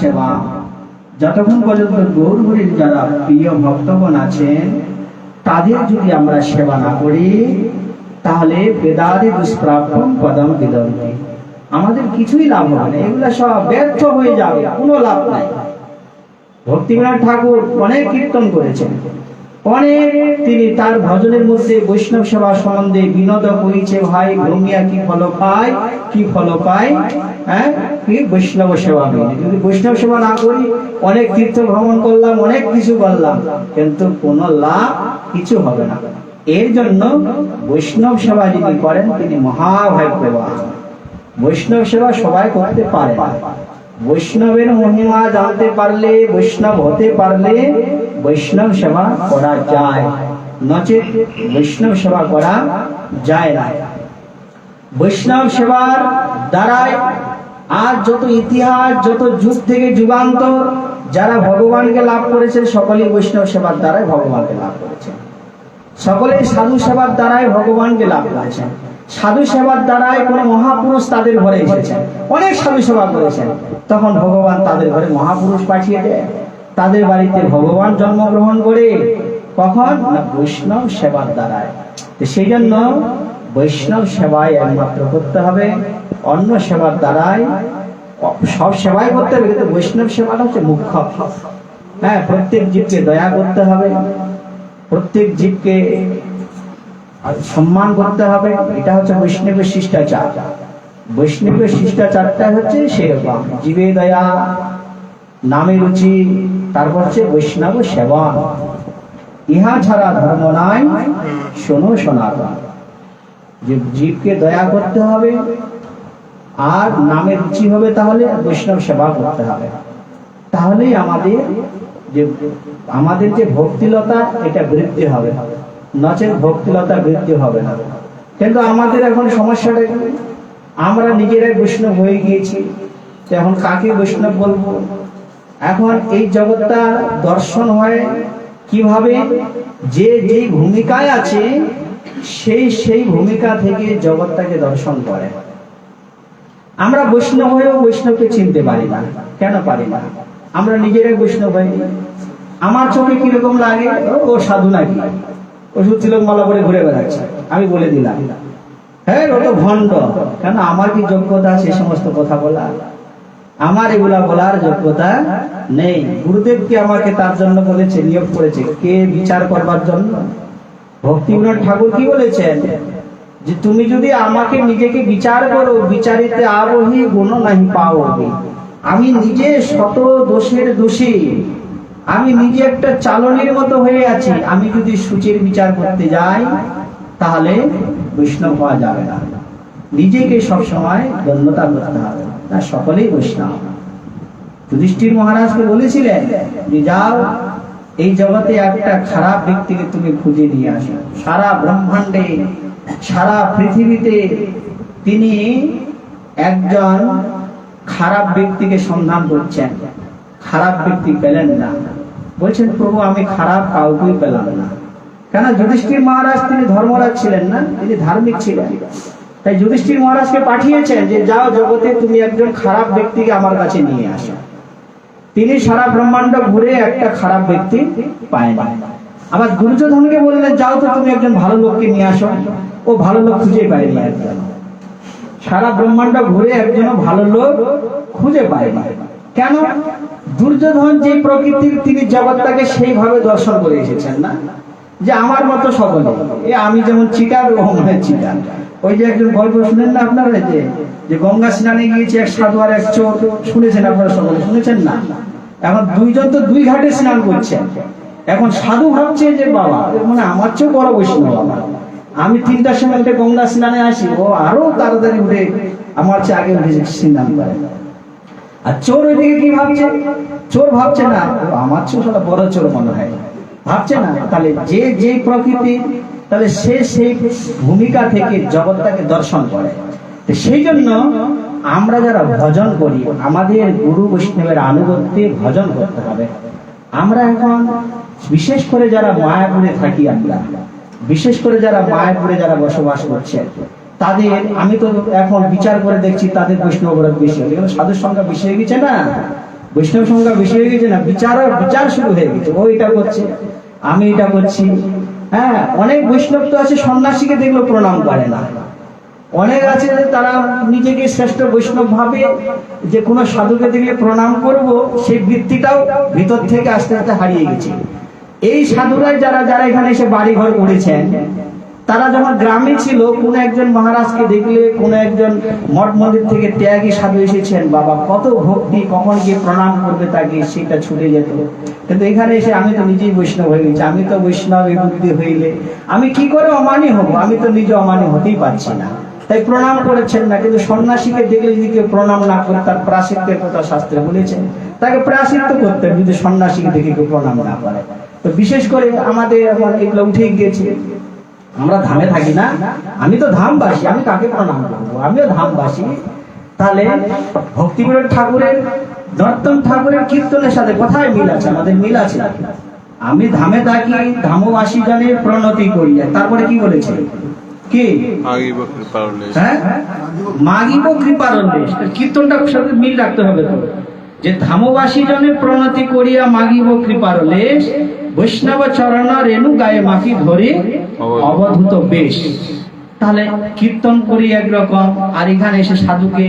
সেবা। যতক্ষণ পর্যন্ত গৌরহরির যারা প্রিয় ভক্তগণ আছেন, তাদের যদি আমরা সেবা না করি, তাহলে বেদাদি দুষ্প্রাপ্যম পদম আমাদের কিছুই লাভ হবে না, এগুলো সব ব্যর্থ হয়ে যাবে, কোনো লাভ নাই। ভক্তিবিনোদ ঠাকুর অনেক কীর্তন করেছেন। অনেক তিনি তার ভজনের মধ্যে বৈষ্ণব সেবা সম্বন্ধে বিনোদ করিছে, ভাই ভঙ্গিয়া কি ফল পায়? কি ফল পায়? হ্যাঁ? কি? বৈষ্ণব সেবা যদি বৈষ্ণব সেবা না করি, অনেক তীর্থ ভ্রমণ করলাম, অনেক কিছু করলাম, কিন্তু কোনো লাভ কিছু হবে না। এর জন্য বৈষ্ণব সেবা যিনি করেন, তিনি মহাভাগ্যবান। বৈষ্ণব সেবা সবাই করতে পারে। বৈষ্ণবের মহিমা জানতে পারলে, বৈষ্ণব হতে পারলে বৈষ্ণব সেবা করা যায়। নচেত বৈষ্ণব সেবা করা যায় না। বৈষ্ণব সেবার দ্বারাই আজ যত ইতিহাস, যত যুগ থেকে যুগান্তর যারা ভগবানকে লাভ করেছে সকলেই বৈষ্ণব সেবার দ্বারাই ভগবানকে লাভ করেছে সকলেই সাধু সেবার দ্বারাই ভগবানকে লাভ করেছেন। সাধু সেবার দ্বারাই কোন মহাপুরুষ তাদের ঘরে এসেছেন অনেক সাধু সেবা করেছেন। তখন ভগবান তাদের ঘরে মহাপুরুষ পাঠিয়ে দেয়। তাদের বাড়িতে ভগবান জন্মগ্রহণ করে। কখন? বৈষ্ণব সেবার দ্বারায়। তো সেই জন্য বৈষ্ণব সেবাই একমাত্র করতে হবে। অন্য সেবার দ্বারাই সব সেবাই করতে হবে। কিন্তু বৈষ্ণব সেবাটা হচ্ছে মুখ্য হ্যাঁ প্রত্যেক জীবকে দয়া করতে হবে। প্রত্যেক জীবকে সম্মান করতে হবে, এটা হচ্ছে বৈষ্ণবের শিষ্টাচার। বৈষ্ণবের শিষ্টাচারটা হচ্ছে সেরকম জীবে দয়া, নামে রুচি, তারপর হচ্ছে বৈষ্ণব সেবা। ইহা ছাড়া ধর্ম নাই, শোনো সনাতন। যে জীবকে দয়া করতে হবে, আর নামে রুচি হবে তাহলে বৈষ্ণব সেবা করতে হবে। তাহলেই আমাদের যে আমাদের যে ভক্তিলতা, এটা বৃদ্ধি হবে। নচেত ভক্তিলতা বৃদ্ধি হবে না। কিন্তু আমাদের এখন সমস্যাটা আমরা নিজেরাই বৈষ্ণব হয়ে গিয়েছি এখন কাকে বৈষ্ণব বলব? এখন এই জগৎটা দর্শন হয় কীভাবে? যে যেই ভূমিকায় আছে, সেই সেই ভূমিকা থেকে জগৎটাকে দর্শন করে। আমরা বৈষ্ণব হয়েও বৈষ্ণবকে চিনতে পারি না। কেন পারি না? আমরা নিজেরাই বৈষ্ণব হই। আমার চোখে কীরকম লাগে? ও সাধু নাকি? ওষুধ তিলক মালা করে ঘুরে বেড়াচ্ছে। আমি বলে দিলাম হ্যাঁ ও তো ভণ্ড। কেন আমার কি যোগ্যতা? সে সমস্ত কথা বলা। আমার এগুলা বলার যোগ্যতা নেই। গুরুদেব কি আমাকে তার জন্য বলেছে, নিয়োগ করেছে? কে বিচার করবার জন্য? ভক্তিবিনোদ ঠাকুর কি বলেছেন? যে তুমি যদি আমাকে নিজেকে বিচার করো, বিচারিতে আবহি গুণ নাহি পাও। আমি নিজে শত দোষের দোষী। আমি নিজে একটা চালনির মতো হয়ে আছি। আমি যদি সূচির বিচার করতে যাই, তাহলে বৈষ্ণব হওয়া যাবে না। নিজেকে সব সময় ধন্যতা করতে হবে। না সকলেই বৈষ্ণব। যুধিষ্ঠির মহারাজকে বলেছিলেন যে, যাও, এই জগতে একটা খারাপ ব্যক্তিকে তুমি খুঁজে নিয়ে আসো। সারা ব্রহ্মাণ্ডে, সারা পৃথিবীতে তিনি একজন খারাপ ব্যক্তিকে সন্ধান করছেন। খারাপ ব্যক্তি পেলেন না। বলছেন, প্রভু, আমি খারাপ কাউকেই পেলাম না। কেন? যুধিষ্ঠির মহারাজ তিনি ধর্মরাজ ছিলেন না, তিনি ধার্মিক ছিলেন। তাই যুধিষ্ঠির মহারাজকে পাঠিয়েছেন যে, যাও জগতে, তুমি একজন খারাপ ব্যক্তিকে আমার কাছে নিয়ে আসো। তিনি সারা ব্রহ্মাণ্ড ঘুরে একটা খারাপ ব্যক্তি পায় না। আবার দুর্যোধনকে বললেন, যাও তো, তুমি একজন ভালো লোককে নিয়ে আসো। ও ভালো লোক খুঁজে পায়নি একজন। সারা ব্রহ্মাণ্ড ঘুরে একজন ভালো লোক খুঁজে পায় না। কেন? দুর্যোধন যে প্রকৃতির তিনি জগৎটাকে সেইভাবে দর্শন করে এসেছেন না? যে আমার মতো সকলে এ আমি যেমন চিটার ও মনে চিটার। ওই যে একজন গল্প শুনেন না আপনারা? যে যে গঙ্গা স্নানে গিয়েছে এক সাধু আর এক চোর। শুনেছেন আপনারা সকলে? শুনেছেন না? এখন দুইজন তো দুই ঘাটে স্নান করছেন এখন সাধু ভাবছে যে, বাবা মানে আমার চেয়েও বড় বৈষ্ণব বাবা আমি তিনটার সময় গঙ্গা স্নানে আসি। ও আরও তাড়াতাড়ি উঠে আমার চেয়ে আগে উঠে স্নান করে। আর চোর ওইদিকে কি ভাবছে? চোর ভাবছে না আমার চেয়ে সারা বড় চোর মনে হয়। ভাবছে না, তাহলে যে যে প্রকৃতি, তাহলে সে সেই ভূমিকা থেকে জগৎটাকে দর্শন করে। সেই জন্য আমরা যারা ভজন করি, আমাদের গুরু বৈষ্ণবের আনুগত্যে ভজন করতে হবে। আমরা এখন বিশেষ করে যারা মায়াপুরে থাকি আমরা, বিশেষ করে যারা মায়াপুরে যারা বসবাস করছে তাদের, আমি তো এখন বিচার করে দেখছি তাদের বৈষ্ণব অপরাধ বেশি হয়ে গেল সাধুর সংখ্যা বেশি হয়ে গেছে না? বৈষ্ণব সংখ্যা বেশি হয়ে গেছে না? বিচার বিচার শুরু হয়ে গেছে। ও এটা করছে, আমি এটা করছি। হ্যাঁ অনেক বৈষ্ণব তো আছে, সন্ন্যাসীকে দেখলেও প্রণাম করে না। অনেক আছে তারা নিজেকে শ্রেষ্ঠ বৈষ্ণব ভাবে, যে কোনো সাধুকে দেখলে প্রণাম করব, সেই বৃত্তিটাও ভিতর থেকে আস্তে আস্তে হারিয়ে গেছে। এই সাধুরাই যারা যারা এখানে এসে বাড়ি ঘর করেছেন তারা যখন গ্রামে ছিল, কোন একজন মহারাজকে দেখলে, কোন একজন মঠ মন্দির থেকে ত্যাগী সাধু এসেছেন, বাবা, কত ভক্তি, কখন গিয়ে প্রণাম করবে তাকে, সেটা ছুটে যেত। কিন্তু এখানে এসে আমি তো নিজেই বৈষ্ণব হয়ে গেছি, আমি তো বৈষ্ণব বুদ্ধি হইলে, আমি কি করে অমানি হব? আমি তো নিজে অমানি হতেই পারছি না। তাই প্রণাম করেছেন না, কিন্তু সন্ন্যাসীকে দেখলে যদি কেউ প্রণাম না করে, তার প্রাসিত্যের কথা শাস্ত্রে বলেছেন, তাকে প্রাসিত্য করতেন যদি সন্ন্যাসীকে দেখে কেউ প্রণাম না করে। তো বিশেষ করে আমাদের এগুলো উঠে গিয়েছে। আমরা ধামে থাকি না। আমি তো ধামবাসী আমি কাকে প্রণাম করব? আমিও ধামবাসী। তাহলে ভক্তিবিনোদ ঠাকুরের নর্তন ঠাকুরের কীর্তনের সাথে কোথায় মিল আছে? আমাদের মিল আছে। আমি ধামে থাকি ধামবাসী জনের প্রণতি করি। তারপরে কি বলেছে? কি? হ্যাঁ? মাগিব কৃপার উল্লেশ কীর্তনটা সাথে মিল রাখতে হবে তো। যে ধামবাসী জনে প্রণতি করিয়া মাগিব কৃপার লেশ বৈষ্ণব চরণ রেণু গায়ে মাখি ধরে অবধূত বেশ। তাহলে কীর্তন করি একরকম আর এখানে এসে সাধুকে।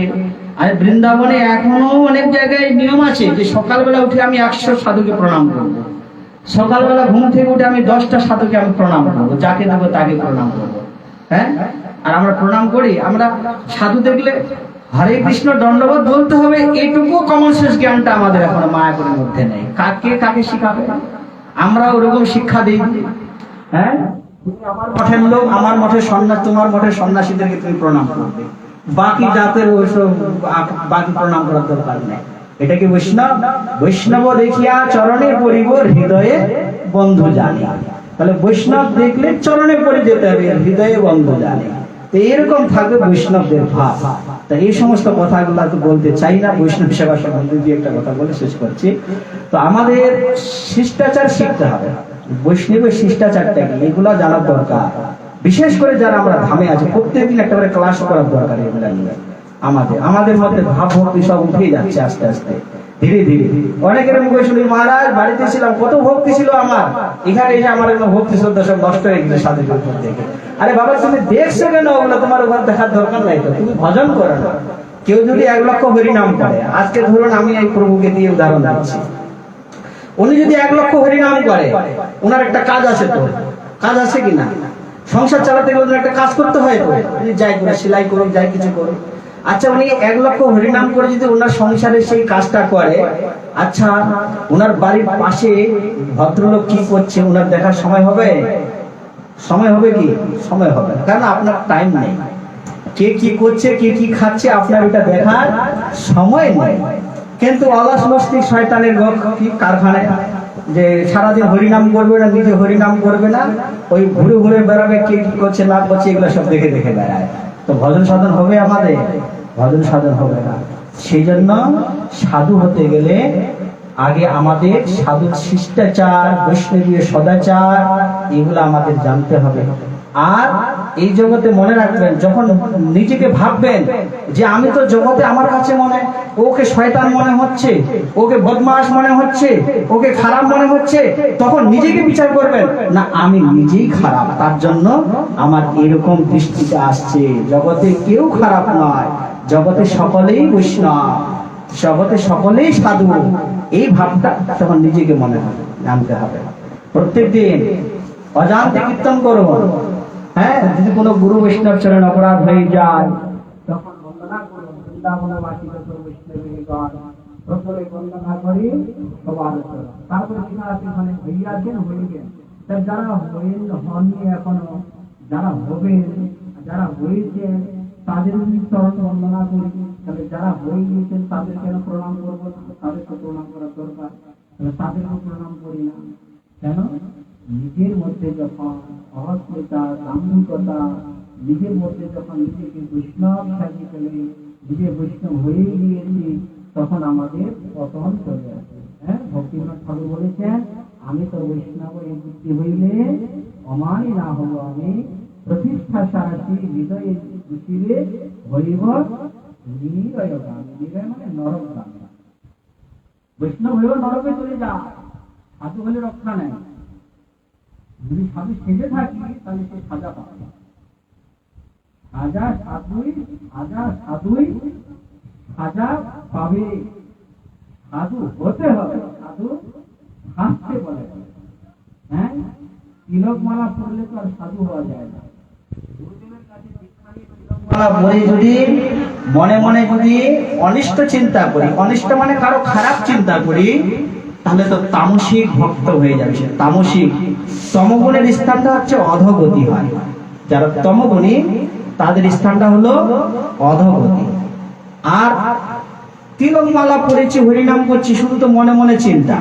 আর বৃন্দাবনে এখনও অনেক জায়গায় নিয়ম আছে যে সকালবেলা উঠে আমি একশো সাধুকে প্রণাম করব। সকালবেলা ঘুম থেকে উঠে আমি দশটা সাধুকে আমি প্রণাম করব যাকে দেবো তাকে প্রণাম করব। হ্যাঁ? আর আমরা প্রণাম করি আমরা সাধু দেখলে হরে কৃষ্ণ দণ্ডবোধ বলতে হবে এইটুকু কমন সেন্স জ্ঞানটা আমাদের এখন মায়াপুরের মধ্যে নেই। কাকে কাকে শিখাবে? আমরা ওরকম শিক্ষা দিই। হ্যাঁ? আমার মঠের লোক, আমার মঠের সন্ন্যাস, তোমার মঠের সন্ন্যাসীদেরকে তুমি প্রণাম করবে। বাকি জাতের ওইসব বাকি প্রণাম করার দরকার নেই। এটা কি বৈষ্ণব? বৈষ্ণব দেখিয়া চরণে পরিব হৃদয়ে বন্ধু জানি। তাহলে বৈষ্ণব দেখলে চরণে পড়ে যেতে হবে, হৃদয়ে বন্ধু জানে। এরকম থাকবে বৈষ্ণবদের ভাব। তা এই সমস্ত কথাগুলো তো বলতে চাই না। বৈষ্ণব সেবা সম্বন্ধে দিয়ে একটা কথা বলে শেষ করছি। তো আমাদের শিষ্টাচার শিখতে হবে। বৈষ্ণবের শিষ্টাচারটা কি? এগুলো জানার দরকার। বিশেষ করে যারা আমরা ধামে আছি প্রত্যেকদিন একটা করে ক্লাস করার দরকার এগুলো নিয়ে। আমাদের আমাদের মধ্যে ভাব ভক্তি সব উঠে যাচ্ছে আস্তে আস্তে। ধীরে ধীরে। অনেকের মুখে শুনি, মহারাজ, বাড়িতে ছিলাম, কত ভক্তি ছিল আমার? এখানে এসে আমার ভক্তি শ্রদ্ধা সব নষ্ট হয়ে গেছে সাধু উপর থেকে। আরে বাবা, তুমি দেখছ কেন? ওগুলো তোমার ওখানে দেখার দরকার নাই তো। তুমি ভজন করো না। কেউ যদি এক লক্ষ হরিনাম করে, আজকে ধরুন আমি এই প্রভুকে দিয়ে উদাহরণ দিচ্ছি। উনি যদি এক লক্ষ হরিনাম করে, ওনার একটা কাজ আছে তো। কাজ আছে কি না? সংসার চালাতে গেলে একটা কাজ করতে হয় তো। উনি যাই করে সেলাই করুক, যাই কিছু করুক। আচ্ছা উনি এক লক্ষ হরিনাম করে যদি ওনার সংসারে সেই কাজটা করে আচ্ছা ওনার বাড়ির পাশে ভদ্রলোক কি করছে? ওনার দেখার সময় হবে? সময় হবে কি? সময় হবে না। কারণ আপনার টাইম নেই। কে কি করছে, কে কি খাচ্ছে, আপনার এটা দেখার সময় নেই। কিন্তু অলস মস্তিক শয়তানের কারখানায়? যে সারাদিন হরিনাম করবে না, নিজে হরিনাম করবে না, ওই ঘুরে ঘুরে বেড়াবে, কে কি করছে, না করছে, এগুলো সব দেখে দেখে বেড়ায়। তো ভজন সাধন হবে আমাদের? ভজন সাধন হবে না। সেই জন্য সাধু হতে গেলে আগে আমাদের সাধু শিষ্টাচার, বৈষ্ণবীয় সদাচার, এগুলো আমাদের জানতে হবে। আর এই জগতে মনে রাখবেন, যখন নিজেকে ভাববেন যে আমি তো জগতে আমার কাছে মনে, ওকে শয়তান মনে হচ্ছে, ওকে বদমাস মনে হচ্ছে, ওকে খারাপ মনে হচ্ছে, তখন নিজেকে বিচার করবেন, না, আমি নিজেই খারাপ, তার জন্য আমার এরকম দৃষ্টিতে আসছে, জগতে কেউ খারাপ নয়, জগতে সকলেই বৈষ্ণব, জগতে সকলেই সাধু এই ভাবটা তখন নিজেকে মনে হবে, জানতে হবে। প্রত্যেকদিন অজান্তে কীর্তন করব হ্যাঁ যদি কোনো গুরু বৈষ্ণব চরণ অপরাধ হয়ে যায়, তখন এখনও, যারা হবেন, যারা হয়েছেন তাদের চরণ বন্দনা করি। তাহলে যারা হয়ে গিয়েছেন, তাদের কেন প্রণাম করব তাদের তো প্রণাম করার দরকার। তাহলে প্রণাম করি না। কেন? নিজের মধ্যে যখন অহস্মিতা দাম্ভিকতা, নিজের মধ্যে যখন নিজেকে বৈষ্ণব সাজিয়ে ফেলে, নিজে বৈষ্ণব হয়ে গিয়েছি, তখন আমাদের পতন চলে আসে। হ্যাঁ? ভক্তিনাথ ঠাকুর বলেছেন, আমি তো বৈষ্ণব এই বুদ্ধি হইলে অমানি না হলো আমি প্রতিষ্ঠা সারাটি হৃদয়ে রুচিরে হরিব নিরয় গান নিরয় মানে নরক গান বৈষ্ণব হয়েও নরকে চলে যা সাধু হলে রক্ষা নেই যদি সাধু সেজে থাকি তাহলে সে সাজা পাবে সাজা সাধুই সাজা সাধুই সাজা পাবে সাধু হতে হবে সাধু হাসতে বলে হ্যাঁ তিলক মালা পড়লে তো আর সাধু হওয়া যায় না গুরুদেবের কাছে দীক্ষা নিয়ে তিলকমালা পরে যদি মনে মনে যদি অনিষ্ট চিন্তা করি, অনিষ্ট মানে কারও খারাপ চিন্তা করি, তাহলে তো তামসিক ভক্ত হয়ে যাবে তামসিক। তমগুণের স্থানটা হচ্ছে অধগতি হয়। যারা তমগুণী, তাদের স্থানটা হলো অধগতি। আর তিলকমালা পড়েছি, হরিনাম করছি, শুধু তো মনে মনে চিন্তা।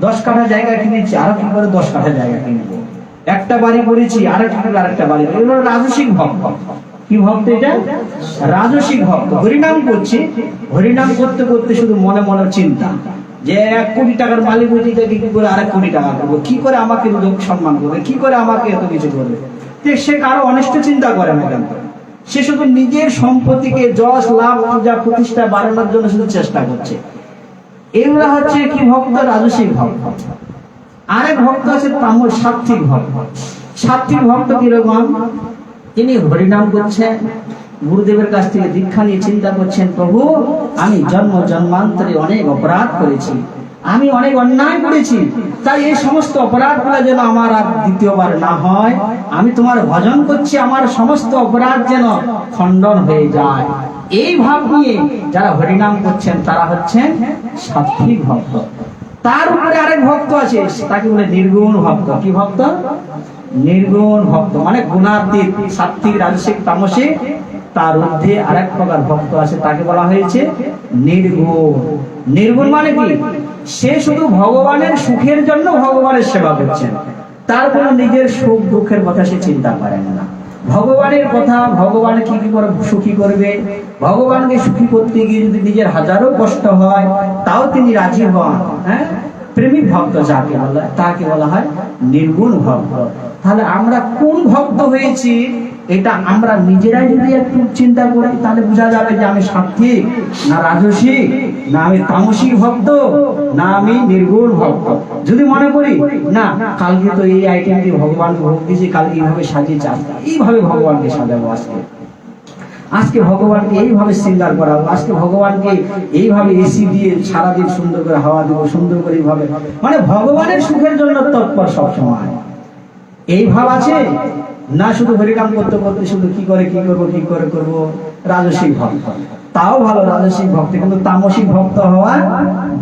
দশ কাঠা জায়গা কিনেছি, আরও কি করে দশ কাঠা জায়গা কিনবো। একটা বাড়ি করেছি আরেক করে আরেকটা বাড়ি। এগুলো রাজসিক ভক্ত। কি ভক্ত এটা? রাজসিক ভক্ত। হরিনাম করছি। হরিনাম করতে করতে শুধু মনে মনে চিন্তা। যে এক কোটি টাকার মালিক হয়েছি কি করে আরেক কোটি টাকা করব? কি করে আমাকে লোক সম্মান করবে? কি করে আমাকে এত কিছু করবে? সে কারও অনিষ্ট চিন্তা করে না কেন? সে শুধু নিজের সম্পত্তিকে যশ, লাভ, পূজা, প্রতিষ্ঠা, বাড়ানোর জন্য শুধু চেষ্টা করছে। এগুলা হচ্ছে কি ভক্ত? রাজসিক ভক্ত। আরেক ভক্ত আছে তামর সাত্বিক ভক্ত। সাত্বিক ভক্ত কীরকম তিনি হরিনাম করছেন, গুরুদেবের কাছ থেকে দীক্ষা নিয়ে চিন্তা করছেন, প্রভু, আমি জন্ম জন্মান্তরে অনেক অপরাধ করেছি। আমি অনেক অন্যায় করেছি। তাই এই সমস্ত অপরাধগুলো যেন আমার আর দ্বিতীয়বার না হয়। আমি তোমার ভজন করছি, আমার সমস্ত অপরাধ যেন খণ্ডন হয়ে যায়। এই ভাব নিয়ে যারা হরিনাম করছেন, তারা হচ্ছেন সাত্বিক ভক্ত। তার উপরে আরেক ভক্ত আছে, তাকে বলে নির্গুণ ভক্ত। কি ভক্ত? নির্গুণ ভক্ত মানে গুণাতীত, সাত্বিক, রাজসিক, তামসিক, তার ঊর্ধ্বে আরেক প্রকার ভক্ত আছে, তাকে বলা হয়েছে নির্গুণ। নির্গুণ মানে কি? সে শুধু ভগবানের সুখের জন্য ভগবানের সেবা করছেন তার কোনো নিজের সুখ দুঃখের কথা সে চিন্তা করেন না। ভগবানের কথা, ভগবান কি কি করে সুখী করবে? ভগবানকে সুখী করতে গিয়ে যদি নিজের হাজারো কষ্ট হয়, তাও তিনি রাজি হন হ্যাঁ? প্রেমিক ভক্ত যাকে বলা তাকে বলা হয় নির্গুণ ভক্ত। তাহলে আমরা কোন ভক্ত হয়েছি? এটা আমরা নিজেরাই যদি একটু চিন্তা করি, তাহলে বোঝা যাবে যে আমি সাত্বিক, না রাজসিক, না আমি তামসিক ভক্ত, না আমি নির্গুণ ভক্ত। যদি মনে করি, না, কালকে তো এই আইটেম দিয়ে ভগবানকে ভোগ দিয়েছি কালকে এইভাবে সাজিয়ে আজকে এইভাবে ভগবানকে সাজাবো আজকে। আজকে ভগবানকে এইভাবে শৃঙ্গার করাবো আজকে ভগবানকে এইভাবে এসি দিয়ে সারাদিন সুন্দর করে হাওয়া দেবো, সুন্দর করে এইভাবে। মানে ভগবানের সুখের জন্য তৎপর সবসময়। এই ভাব আছে? না, শুধু হরিনাম করতে করতে শুধু কি করে, কি করব, কি করে করব? রাজসিক ভক্ত। তাও ভালো রাজসিক ভক্ত, কিন্তু তামসিক ভক্ত হওয়া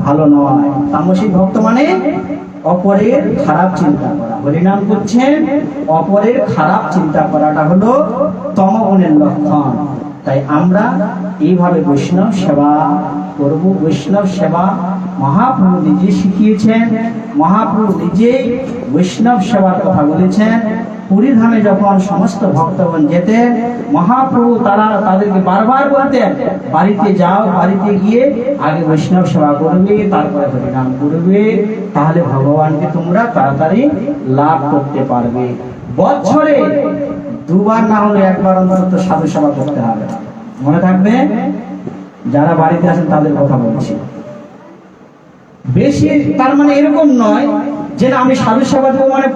ভালো নয়। তামসিক ভক্ত মানে অপরের খারাপ চিন্তা করা। হরিনাম করছেন অপরের খারাপ চিন্তা করাটা হলো তমগুণের লক্ষণ। তাই আমরা এইভাবে বৈষ্ণব সেবা করব। বৈষ্ণব সেবা মহাপ্রভু নিজে শিখিয়েছেন, মহাপ্রভু নিজেই বৈষ্ণব সেবার কথা বলেছেন। পুরী ধামে যখন সমস্ত ভক্তগণ যেতেন মহাপ্রভু তারা তাদেরকে বারবার বলতেন, বাড়িতে যাও, বাড়িতে গিয়ে আগে বৈষ্ণব সেবা করবে, তারপরে হরিনাম করবে, তাহলে ভগবানকে তোমরা তাড়াতাড়ি লাভ করতে পারবে। বছরে দুবার না হলে একবার অন্তত সাধু সেবা করতে হবে। মনে থাকবে? যারা বাড়িতে আছেন তাদের কথা বলছি। বেশি তার মানে এরকম নয় যে আমি সাধু সেবা দেবো মানে